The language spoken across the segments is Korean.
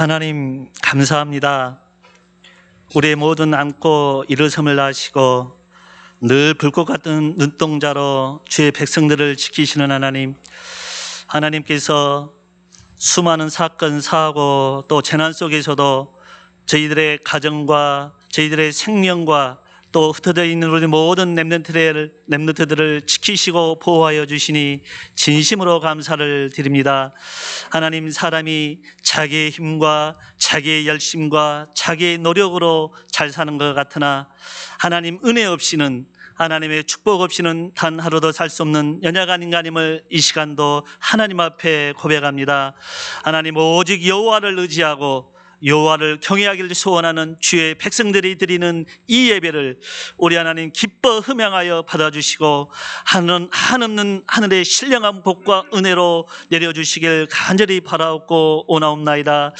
하나님 감사합니다. 우리의 모든 안고 일어섬을 하시고 늘 불꽃 같은 눈동자로 주의 백성들을 지키시는 하나님. 하나님께서 수많은 사건, 사고 또 재난 속에서도 저희들의 가정과 저희들의 생명과 또 흩어져 있는 우리 모든 랩런트들을, 랩런트들을 지키시고 보호하여 주시니 진심으로 감사를 드립니다. 하나님 사람이 자기의 힘과 자기의 열심과 자기의 노력으로 잘 사는 것 같으나 하나님 은혜 없이는 하나님의 축복 없이는 단 하루도 살 수 없는 연약한 인간임을 이 시간도 하나님 앞에 고백합니다. 하나님 오직 여호와를 의지하고 여호와를 경외하기를 소원하는 주의 백성들이 드리는 이 예배를 우리 하나님 기뻐 흠양하여 받아주시고 하는 한없는 하늘의 신령한 복과 은혜로 내려주시길 간절히 바라옵고 오나옵나이다.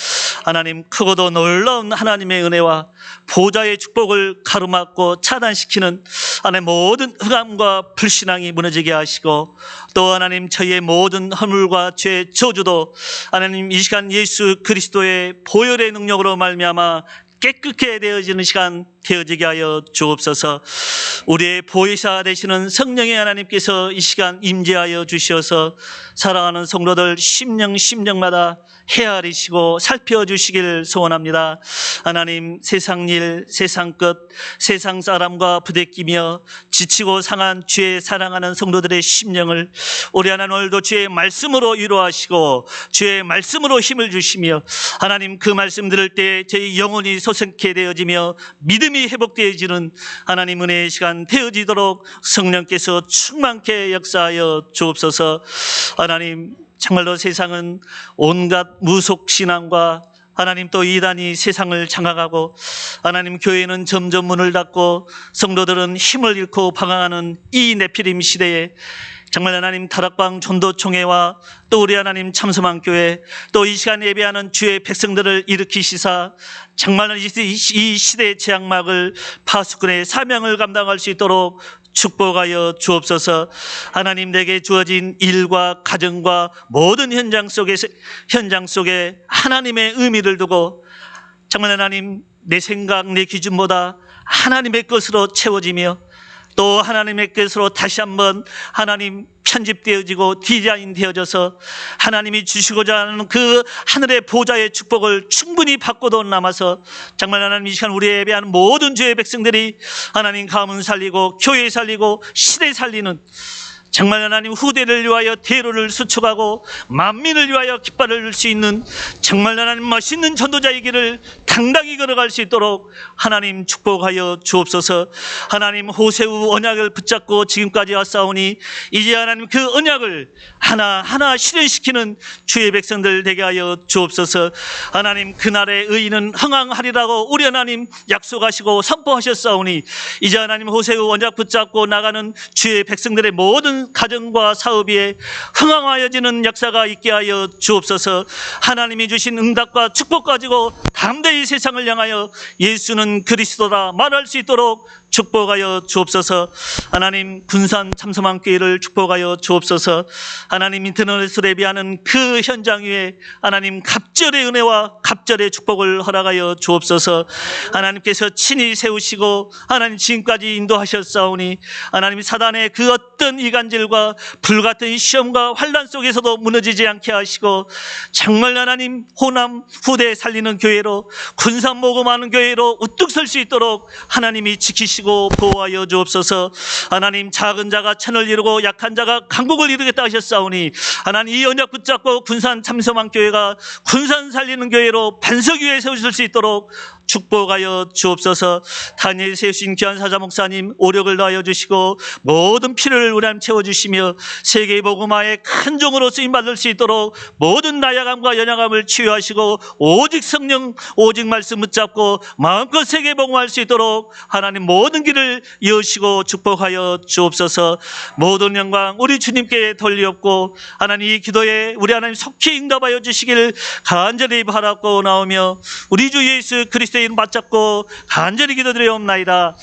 하나님 크고도 놀라운 하나님의 은혜와 보좌의 축복을 가로막고 차단시키는 하나님 모든 흑암과 불신앙이 무너지게 하시고 또 하나님 저희의 모든 허물과 죄 저주도 하나님 이 시간 예수 그리스도의 보혈의 능력으로 말미암아 깨끗게 되어지는 시간 되어지게 하여 주옵소서. 우리의 보혜사 되시는 성령의 하나님께서 이 시간 임재하여 주시어서 사랑하는 성도들 심령 심령마다 헤아리시고 살펴 주시길 소원합니다. 하나님 세상 일, 세상 끝, 세상 사람과 부대끼며 지치고 상한 주의 사랑하는 성도들의 심령을 우리 하나님 오늘도 주의 말씀으로 위로하시고 주의 말씀으로 힘을 주시며 하나님 그 말씀 들을 때 저희 영혼이 소생케 되어지며 믿음이 회복되어지는 하나님 은혜의 시간 되어지도록 성령께서 충만케 역사하여 주옵소서. 하나님 정말로 세상은 온갖 무속신앙과 하나님 또 이단이 세상을 장악하고 하나님 교회는 점점 문을 닫고 성도들은 힘을 잃고 방황하는 이 네피림 시대에 정말 하나님 다락방 전도총회와 또 우리 하나님 참소만 교회 또 이 시간 예배하는 주의 백성들을 일으키시사 정말 이 시대의 재앙막을 파수꾼의 사명을 감당할 수 있도록 축복하여 주옵소서. 하나님 내게 주어진 일과 가정과 모든 현장 속에서 현장 속에 하나님의 의미를 두고 정말 하나님 내 생각 내 기준보다 하나님의 것으로 채워지며 또 하나님의 것으로 다시 한번 하나님 편집되어지고 디자인 되어져서 하나님이 주시고자 하는 그 하늘의 보좌의 축복을 충분히 받고도 남아서 정말 하나님 이 시간 우리의 예배하는 모든 주의 백성들이 하나님 가문 살리고 교회 살리고 시대 살리는 정말 하나님 후대를 위하여 대로를 수축하고 만민을 위하여 깃발을 들 수 있는 정말 하나님 멋있는 전도자의 길을 당당히 걸어갈 수 있도록 하나님 축복하여 주옵소서. 하나님 호세우 언약을 붙잡고 지금까지 왔사오니 이제 하나님 그 언약을 하나하나 실현시키는 주의 백성들 되게 하여 주옵소서. 하나님 그날의 의인은 흥황하리라고 우리 하나님 약속하시고 선포하셨사오니 이제 하나님 호세우 언약 붙잡고 나가는 주의 백성들의 모든 가정과 사업에 흥황하여지는 역사가 있게 하여 주옵소서. 하나님이 주신 응답과 축복 가지고 담대히 세상을 향하여 예수는 그리스도라 말할 수 있도록 축복하여 주옵소서. 하나님 군산 참소만 교회를 축복하여 주옵소서. 하나님 인터넷으로 예비하는 그 현장 위에 하나님 갑절의 은혜와 갑절의 축복을 허락하여 주옵소서. 하나님께서 친히 세우시고 하나님 지금까지 인도하셨사오니 하나님 사단의 그 어떤 이간질과 불같은 시험과 환란 속에서도 무너지지 않게 하시고 정말 하나님 호남 후대 살리는 교회로 군산 모금하는 교회로 우뚝 설 수 있도록 하나님이 지키시고 보호하여 주옵소서. 하나님 작은 자가 천을 이루고 약한 자가 강국을 이루겠다 하셨사오니 하나님 이 언약 붙잡고 군산 참소만 교회가 군산 살리는 교회로 반석 위에 세우실 수 있도록 축복하여 주옵소서. 다니엘 세우신 귀한 사자 목사님 오력을 더하여 주시고 모든 피를 우리 하나님 채워주시며 세계 복음화의 큰 종으로 쓰임받을 수 있도록 모든 나약함과 연약함을 치유하시고 오직 성령 오직 말씀 붙잡고 마음껏 세계 복음할 수 있도록 하나님 모든 길을 여시고 축복하여 주옵소서. 모든 영광 우리 주님께 돌리옵고 하나님 이 기도에 우리 하나님 속히 응답하여 주시기를 간절히 바라고 나오며 우리 주 예수 그리스도의 이름 맞잡고 간절히 기도드려옵나이다.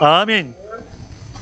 아멘